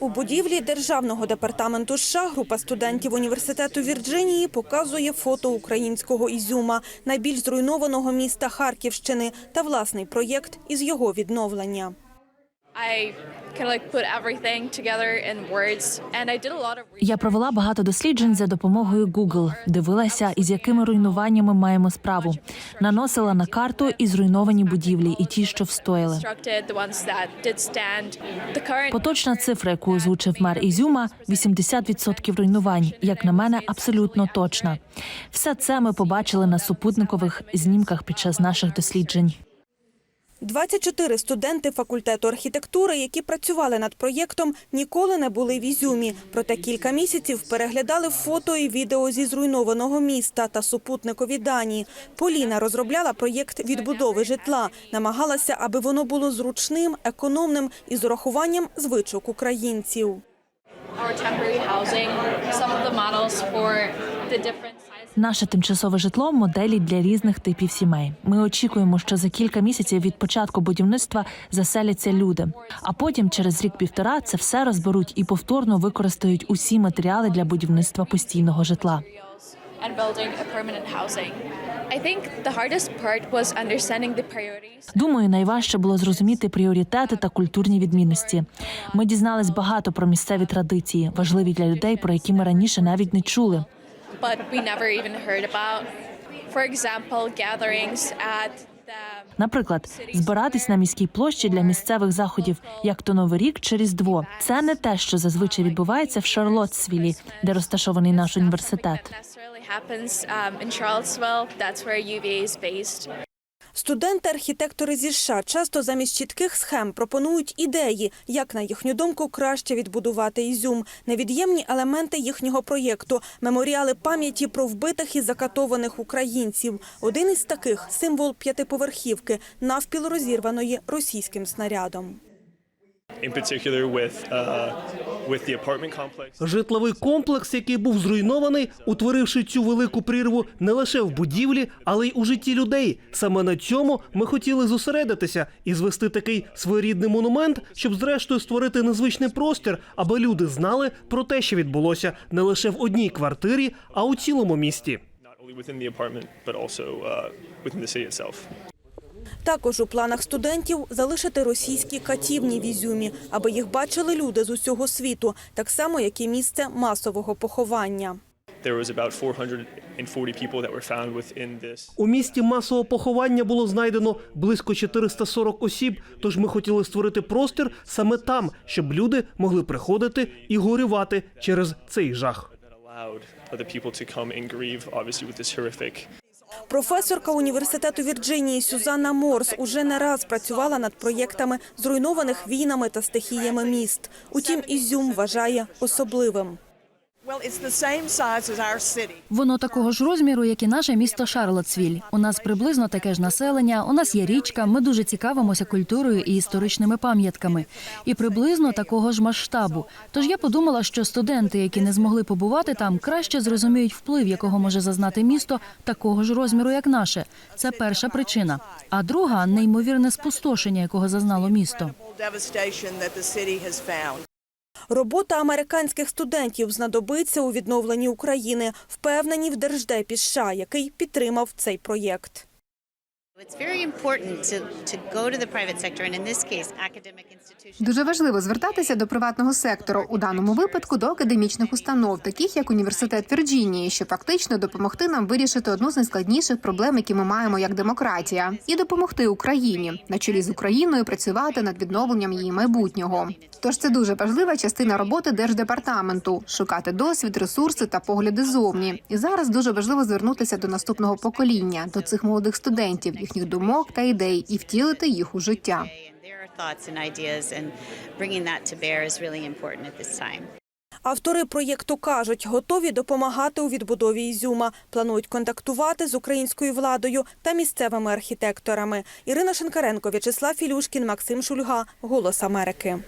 У будівлі державного департаменту США група студентів університету Вірджинії показує фото українського Ізюма, найбільш зруйнованого міста Харківщини, та власний проєкт із його відновлення. Я провела багато досліджень за допомогою Google, дивилася, із якими руйнуваннями маємо справу. Наносила на карту і зруйновані будівлі, і ті, що встояли. Поточна цифра, яку озвучив мер Ізюма, 80% руйнувань. Як на мене, абсолютно точна. Все це ми побачили на супутникових знімках під час наших досліджень. 24 студенти факультету архітектури, які працювали над проєктом, ніколи не були в Ізюмі. Проте кілька місяців переглядали фото і відео зі зруйнованого міста та супутникові дані. Поліна розробляла проєкт відбудови житла, намагалася, аби воно було зручним, економним і з урахуванням звичок українців. our temporary housing, some of the models for the different. Наше тимчасове житло моделі для різних типів сімей. Ми очікуємо, що за кілька місяців від початку будівництва заселяться люди. А потім, через рік-півтора, це все розберуть і повторно використають усі матеріали для будівництва постійного житла. Думаю, найважче було зрозуміти пріоритети та культурні відмінності. Ми дізнались багато про місцеві традиції, важливі для людей, про які ми раніше навіть не чули. But we never even heard about. For example, gatherings at Наприклад, збиратись на міській площі для місцевих заходів, як то Новий рік чи Різдво. Це не те, що зазвичай відбувається в Шарлотсвілі, де розташований наш університет. Студенти-архітектори зі США часто замість чітких схем пропонують ідеї, як на їхню думку краще відбудувати Ізюм, невід'ємні елементи їхнього проєкту, меморіали пам'яті про вбитих і закатованих українців. Один із таких символ п'ятиповерхівки, навпіл розірваної російським снарядом. in particular uh, Житловий комплекс, який був зруйнований, утворивши цю велику прірву не лише в будівлі, але й у житті людей. Саме на цьому ми хотіли зосередитися і звести такий своєрідний монумент, щоб зрештою створити незвичний простір, аби люди знали про те, що відбулося не лише в одній квартирі, а у цілому місті. Також у планах студентів залишити російські катівні в Ізюмі, аби їх бачили люди з усього світу, так само як і місце масового поховання. There was about 440 people that were found within this. У місті масового поховання було знайдено близько 440 осіб. Тож ми хотіли створити простір саме там, щоб люди могли приходити і горювати через цей жах. Професорка університету Вірджинії Сюзанна Морс уже не раз працювала над проєктами зруйнованих війнами та стихіями міст. Утім, Ізюм вважає особливим. Воно такого ж розміру, як і наше місто Шарлотсвіль. У нас приблизно таке ж населення. У нас є річка. Ми дуже цікавимося культурою і історичними пам'ятками. І приблизно такого ж масштабу. Тож я подумала, що студенти, які не змогли побувати там, краще зрозуміють вплив, якого може зазнати місто такого ж розміру, як наше. Це перша причина. А друга неймовірне спустошення, якого зазнало місто. Робота американських студентів знадобиться у відновленні України, впевнені в Держдепі США, який підтримав цей проєкт. Дуже важливо звертатися до приватного сектору у даному випадку до академічних установ, таких як університет Вірджинії, щоб фактично допомогти нам вирішити одну з найскладніших проблем, які ми маємо як демократія, і допомогти Україні на чолі з Україною працювати над відновленням її майбутнього. Тож це дуже важлива частина роботи держдепартаменту шукати досвід, ресурси та погляди зовні. І зараз дуже важливо звернутися до наступного покоління, до цих молодих студентів, їхніх думок та ідей, і втілити їх у життя. Автори проєкту кажуть, готові допомагати у відбудові Ізюма. Планують контактувати з українською владою та місцевими архітекторами. Ірина Шинкаренко, В'ячеслав Філюшкін, Максим Шульга. Голос Америки.